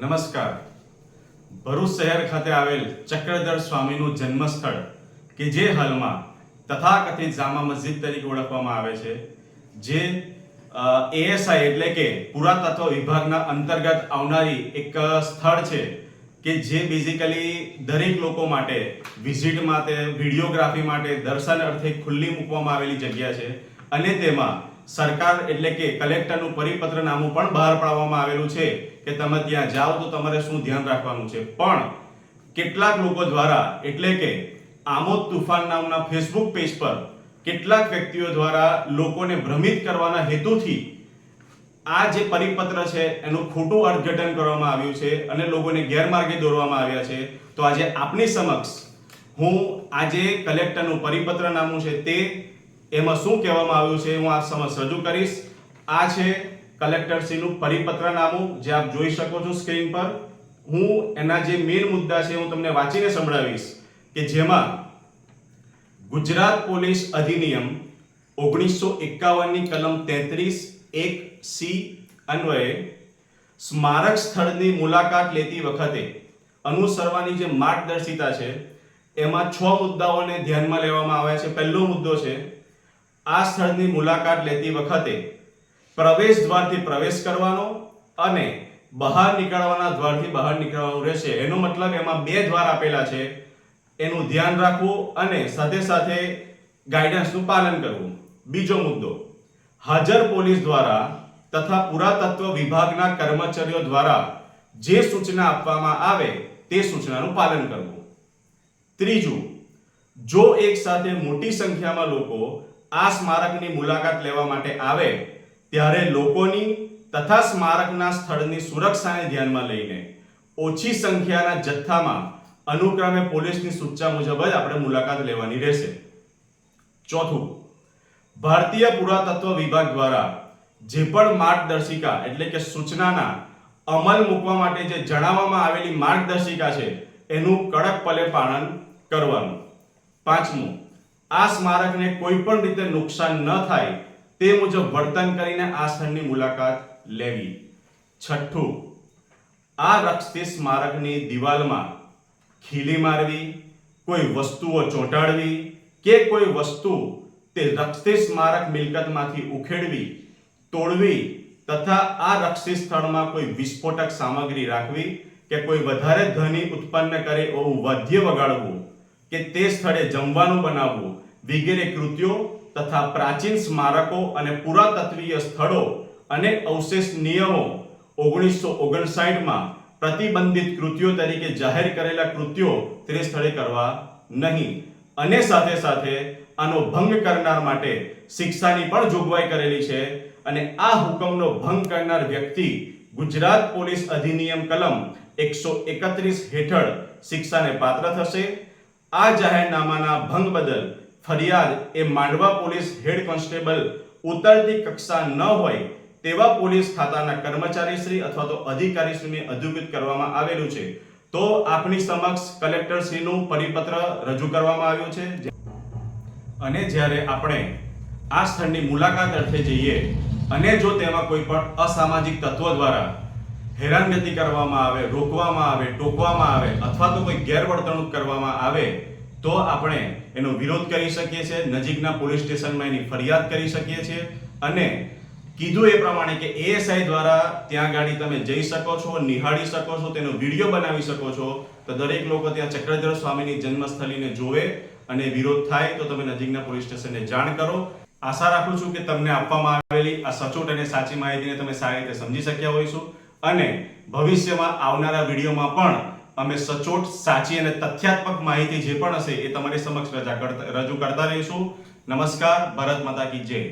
નમસ્કાર. ભરૂચ શહેર ખાતે આવેલ ચક્રધર સ્વામીનું જન્મસ્થળ, કે જે હાલમાં તથાકથિત જામા મસ્જિદ તરીકે ઓળખવામાં આવે છે, જે એએસઆઈ એટલે કે પુરાતત્વ વિભાગના અંતર્ગત આવનારી એક સ્થળ છે, કે જે બેઝિકલી દરેક લોકો માટે વિઝિટ માટે વિડીયોગ્રાફી માટે દર્શન અર્થે ખુલ્લી મૂકવામાં આવેલી જગ્યા છે. અને તેમાં સરકાર એટલે કે કલેક્ટરનું પરિપત્ર નામું પણ બહાર પાડવામાં આવેલું છે કે તમે ત્યાં જાઓ તો તમારે શું ધ્યાન રાખવાનું છે. પણ કેટલાક લોકો દ્વારા એટલે કે આમોદ તુફાન નામના ફેસબુક પેજ પર કેટલાક વ્યક્તિઓ દ્વારા લોકોને ભ્રમિત કરવાના હેતુથી આ જે પરિપત્ર છે એનું ખોટું અર્થઘટન કરવામાં આવ્યું છે અને લોકોને ગેરમાર્ગે દોરવામાં આવ્યા છે. તો આજે આપની સમક્ષ હું આજે કલેક્ટરનું પરિપત્ર નામું છે તે એમાં શું કહેવામાં આવ્યું છે હું આ સમક્ષ રજૂ કરીશ. આ છે કલેક્ટરશ્રીનું પરિપત્ર નામું, જે આપ જોઈ શકો છો સ્ક્રીન પર. હું એના જે મેઇન મુદ્દા છે હું તમને વાંચીને સંભળાવીશ કે જેમાં ગુજરાત પોલીસ અધિનિયમ ઓગણીસો એકાવનની કલમ તેત્રીસ, એક સી અન્વયે સ્મારક સ્થળની મુલાકાત લેતી વખતે અનુસરવાની જે માર્ગદર્શિતા છે, એમાં છ મુદ્દાઓને ધ્યાનમાં લેવામાં આવ્યા છે. પહેલો મુદ્દો છે આ સ્થળની મુલાકાત લેતી વખતે પ્રવેશ દ્વારથી પ્રવેશ કરવાનો અને બહાર નીકળવાના દ્વારથી બહાર નીકળવાનું રહેશે. એનો મતલબ એમાં બે દ્વાર આપેલા છે. એનું ધ્યાન રાખવું અને સાથે સાથે ગાઈડન્સનું પાલન કરવું. બીજો મુદ્દો, હાજર પોલીસ દ્વારા તથા પુરાતત્વ વિભાગના કર્મચારીઓ દ્વારા જે સૂચના આપવામાં આવે તે સૂચનાનું પાલન કરવું. ત્રીજું, જો એક સાથે મોટી સંખ્યામાં લોકો આ સ્મારકની મુલાકાત લેવા માટે આવે ત્યારે લોકોની તથા સ્મારકના સ્થળની સુરક્ષાને ધ્યાનમાં લઈને ઓછી સંખ્યાના જથ્થામાં અનુક્રમે પોલીસની સૂચના મુજબ જ આપણે મુલાકાત લેવાની રહેશે. ચોથું, ભારતીય પુરાતત્વ વિભાગ દ્વારા જે પણ માર્ગદર્શિકા એટલે કે સૂચનાના અમલ મૂકવા માટે જે જણાવવામાં આવેલી માર્ગદર્શિકા છે, એનું કડક પલે પાલન કરવાનું. પાંચમું આ સ્મારકને કોઈ પણ રીતે નુકસાન ન થાય તે મુજબ વર્તન કરીને આ સ્થળની મુલાકાત લેવી. છઠ્ઠું, આ રક્ષિત સ્મારકની દિવાલમાં ખીલી મારવી, કોઈ વસ્તુઓ ચોંટાડવી કે કોઈ વસ્તુ તે રક્ષિત સ્મારક મિલકતમાંથી ઉખેડવી, તોડવી તથા આ રક્ષિત સ્થળમાં કોઈ વિસ્ફોટક સામગ્રી રાખવી કે કોઈ વધારે ધ્વનિ ઉત્પન્ન કરે એવું વાદ્ય વગાડવું કે તે સ્થળે જમવાનું બનાવવું વગેરે કૃત્યો તથા પ્રાચીન સ્મારકો અને પુરાતત્વીય સ્થળો અને અવશેષ નિયમો ઓગણીસો ઓગણસાઠમાં પ્રતિબંધિત કૃત્યો તરીકે જાહેર કરેલા કૃત્યો તે સ્થળે કરવા નહીં. અને સાથે સાથે આનો ભંગ કરનાર માટે શિક્ષાની પણ જોગવાઈ કરેલી છે અને આ હુકમનો ભંગ કરનાર વ્યક્તિ ગુજરાત પોલીસ અધિનિયમ કલમ એકસો એકત્રીસ હેઠળ શિક્ષાને પાત્ર થશે. આ જાહેરનામાના ભંગ બદલ ફરિયાદ એ માંડવા પોલીસ હેડ કોન્સ્ટેબલ ઉતરતી કક્ષા ન હોય તેવા પોલીસ ખાતાના કર્મચારીશ્રી અથવા તો અધિકારીશ્રીને અધિકૃત કરવામાં આવેલું છે. તો આપની સમક્ષ કલેક્ટરશ્રીનું પરિપત્ર રજૂ કરવામાં આવ્યું છે. અને જ્યારે આપણે આ સ્થળની મુલાકાત અર્થે જઈએ અને જો તેમાં કોઈ પણ અસામાજિક તત્વો દ્વારા હેરાનગતિ કરવામાં આવે, રોકવામાં આવે, ટોકવામાં આવે અથવા તો કોઈ ગેરવર્તણૂક કરવામાં આવે, તો આપણે એનો વિરોધ કરી શકીએ છીએ, નજીકના પોલીસ સ્ટેશનમાં એની ફરિયાદ કરી શકીએ છીએ અને કીધું એ પ્રમાણે કે એએસઆઈ દ્વારા ત્યાં ગાડી તમે જઈ શકો છો, નિહાળી શકો છો, તેનો વીડિયો બનાવી શકો છો, તો દરેક લોકો ત્યાં ચક્રધર સ્વામીની જન્મસ્થળીને જોવે અને વિરોધ થાય તો તમે નજીકના પોલીસ સ્ટેશનને જાણ કરો. આશા રાખું છું કે તમને આપવામાં આવેલી આ સચોટ અને સાચી માહિતીને તમે સારી રીતે સમજી શક્યા હોઈશું. અને ભવિષ્યમાં આવનારા વિડીયોમાં પણ અમે સચોટ, સાચી અને તથ્યાત્મક માહિતી જે પણ હશે એ તમારી સમક્ષ રજા કરતા રજૂ કરતા રહીશું. નમસ્કાર, ભારત માતા કી જય.